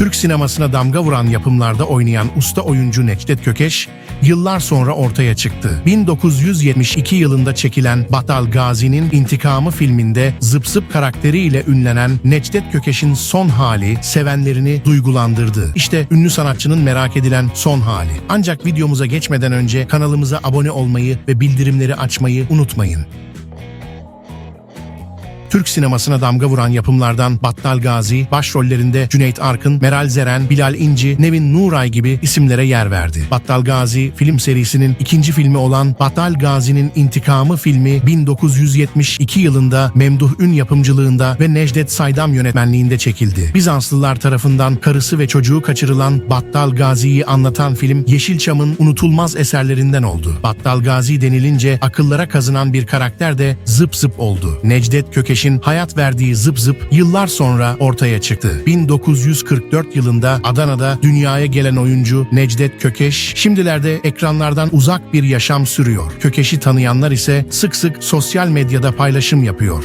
Türk sinemasına damga vuran yapımlarda oynayan usta oyuncu Necdet Kökeş, yıllar sonra ortaya çıktı. 1972 yılında çekilen Battal Gazi'nin İntikamı filminde zıp zıp karakteriyle ünlenen Necdet Kökeş'in son hali sevenlerini duygulandırdı. İşte ünlü sanatçının merak edilen son hali. Ancak videomuza geçmeden önce kanalımıza abone olmayı ve bildirimleri açmayı unutmayın. Türk sinemasına damga vuran yapımlardan Battal Gazi, başrollerinde Cüneyt Arkın, Meral Zeren, Bilal İnci, Nevin Nuray gibi isimlere yer verdi. Battal Gazi film serisinin ikinci filmi olan Battal Gazi'nin İntikamı filmi 1972 yılında Memduh Ün yapımcılığında ve Necdet Saydam yönetmenliğinde çekildi. Bizanslılar tarafından karısı ve çocuğu kaçırılan Battal Gazi'yi anlatan film Yeşilçam'ın unutulmaz eserlerinden oldu. Battal Gazi denilince akıllara kazınan bir karakter de zıp zıp oldu. Necdet Kökeş'in hayat verdiği zıp zıp yıllar sonra ortaya çıktı. 1944 yılında Adana'da dünyaya gelen oyuncu Necdet Kökeş şimdilerde ekranlardan uzak bir yaşam sürüyor. Kökeş'i tanıyanlar ise sık sık sosyal medyada paylaşım yapıyor.